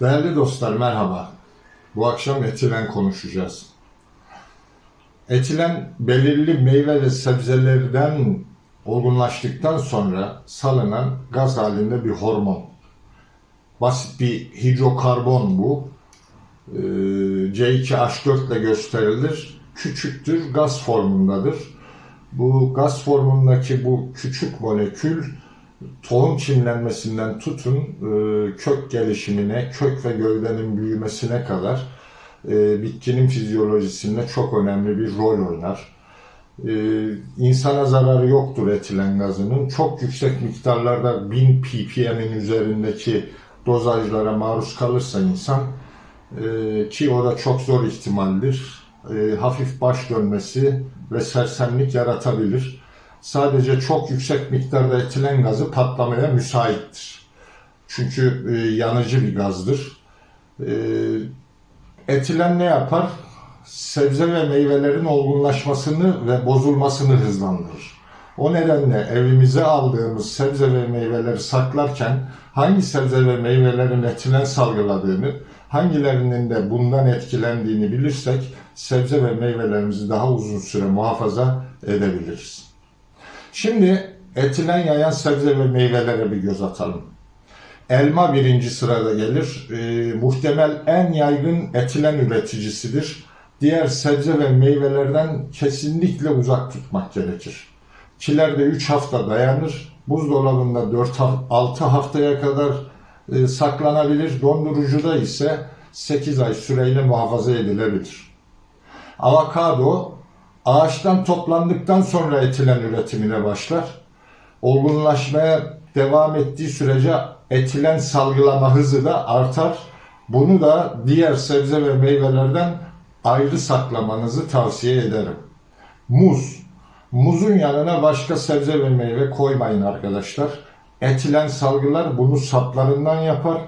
Değerli dostlar merhaba. Bu akşam etilen konuşacağız. Etilen belirli meyve ve sebzelerden olgunlaştıktan sonra salınan gaz halinde bir hormon. Basit bir hidrokarbon bu. Ee, C2H4 ile gösterilir. Küçüktür, gaz formundadır. Bu gaz formundaki bu küçük molekül tohum çimlenmesinden tutun e, kök gelişimine, kök ve gövdenin büyümesine kadar e, bitkinin fizyolojisinde çok önemli bir rol oynar. E, insana zararı yoktur etilen gazının. Çok yüksek miktarlarda 1000 ppm'in üzerindeki dozajlara maruz kalırsa insan e, ki o da çok zor ihtimaldir. Hafif baş dönmesi ve sersemlik yaratabilir sadece çok yüksek miktarda etilen gazı patlamaya müsaittir. Çünkü e, yanıcı bir gazdır. E, etilen ne yapar? Sebze ve meyvelerin olgunlaşmasını ve bozulmasını hızlandırır. O nedenle evimize aldığımız sebze ve meyveleri saklarken hangi sebze ve meyvelerin etilen salgıladığını, hangilerinin de bundan etkilendiğini bilirsek sebze ve meyvelerimizi daha uzun süre muhafaza edebiliriz. Şimdi etilen yayan sebze ve meyvelere bir göz atalım. Elma birinci sırada gelir. E, muhtemel en yaygın etilen üreticisidir. Diğer sebze ve meyvelerden kesinlikle uzak tutmak gerekir. Kilerde 3 hafta dayanır. Buzdolabında 4-6 haftaya kadar e, saklanabilir. Dondurucuda ise 8 ay süreyle muhafaza edilebilir. Avokado ağaçtan toplandıktan sonra etilen üretimine başlar. Olgunlaşmaya devam ettiği sürece etilen salgılama hızı da artar. Bunu da diğer sebze ve meyvelerden ayrı saklamanızı tavsiye ederim. Muz. Muzun yanına başka sebze ve meyve koymayın arkadaşlar. Etilen salgılar bunu saplarından yapar.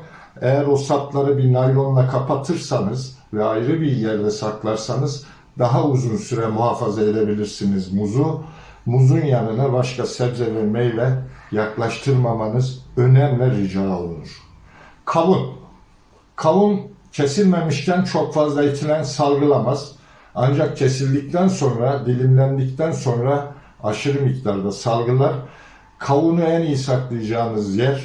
Eğer o sapları bir naylonla kapatırsanız ve ayrı bir yerde saklarsanız daha uzun süre muhafaza edebilirsiniz muzu. Muzun yanına başka sebze ve meyve yaklaştırmamanız önemli rica olunur. Kavun. Kavun kesilmemişken çok fazla etilen salgılamaz. Ancak kesildikten sonra, dilimlendikten sonra aşırı miktarda salgılar. Kavunu en iyi saklayacağınız yer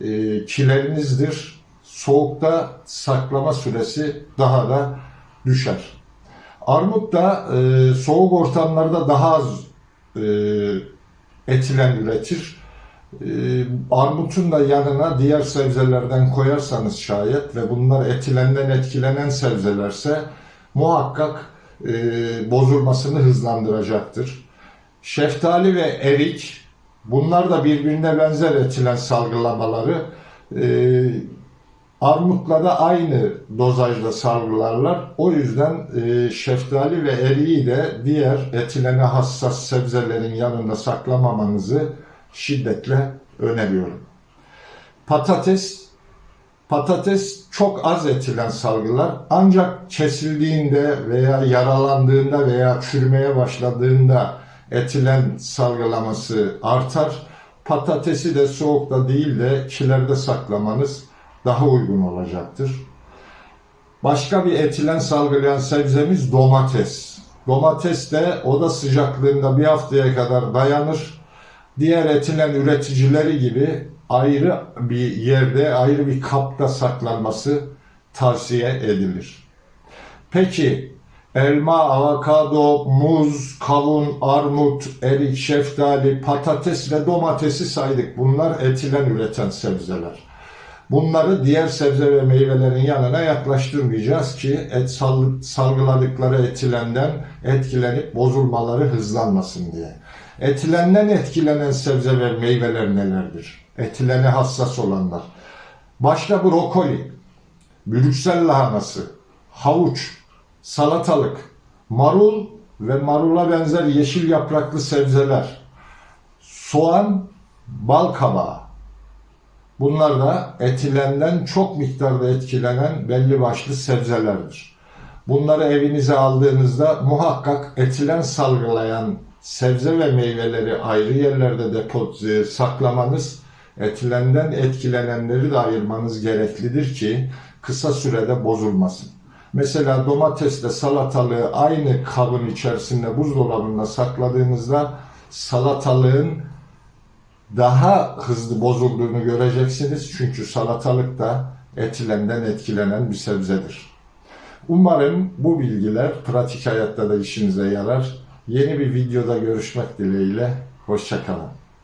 e, kilerinizdir. Soğukta saklama süresi daha da düşer. Armut da e, soğuk ortamlarda daha az e, etilen üretir. E, armutun da yanına diğer sebzelerden koyarsanız şayet ve bunlar etilenden etkilenen sebzelerse muhakkak e, bozulmasını hızlandıracaktır. Şeftali ve erik bunlar da birbirine benzer etilen salgılamaları e, Armutla da aynı dozajda salgılarlar. O yüzden e, şeftali ve eriği de diğer etilene hassas sebzelerin yanında saklamamanızı şiddetle öneriyorum. Patates Patates çok az etilen salgılar ancak kesildiğinde veya yaralandığında veya çürümeye başladığında etilen salgılaması artar. Patatesi de soğukta değil de kilerde saklamanız daha uygun olacaktır. Başka bir etilen salgılayan sebzemiz domates. Domates de oda sıcaklığında bir haftaya kadar dayanır. Diğer etilen üreticileri gibi ayrı bir yerde, ayrı bir kapta saklanması tavsiye edilir. Peki elma, avokado, muz, kavun, armut, erik, şeftali, patates ve domatesi saydık. Bunlar etilen üreten sebzeler. Bunları diğer sebze ve meyvelerin yanına yaklaştırmayacağız ki et salgıladıkları etilenden etkilenip bozulmaları hızlanmasın diye. Etilenden etkilenen sebze ve meyveler nelerdir? Etilene hassas olanlar. Başta brokoli, Brüksel lahanası, havuç, salatalık, marul ve marula benzer yeşil yapraklı sebzeler, soğan, bal kabağı, Bunlar da etilenden çok miktarda etkilenen belli başlı sebzelerdir. Bunları evinize aldığınızda muhakkak etilen salgılayan sebze ve meyveleri ayrı yerlerde depo e, saklamanız etilenden etkilenenleri de ayırmanız gereklidir ki kısa sürede bozulmasın. Mesela domatesle salatalığı aynı kabın içerisinde buzdolabında sakladığınızda salatalığın daha hızlı bozulduğunu göreceksiniz. Çünkü salatalık da etilenden etkilenen bir sebzedir. Umarım bu bilgiler pratik hayatta da işinize yarar. Yeni bir videoda görüşmek dileğiyle. Hoşçakalın.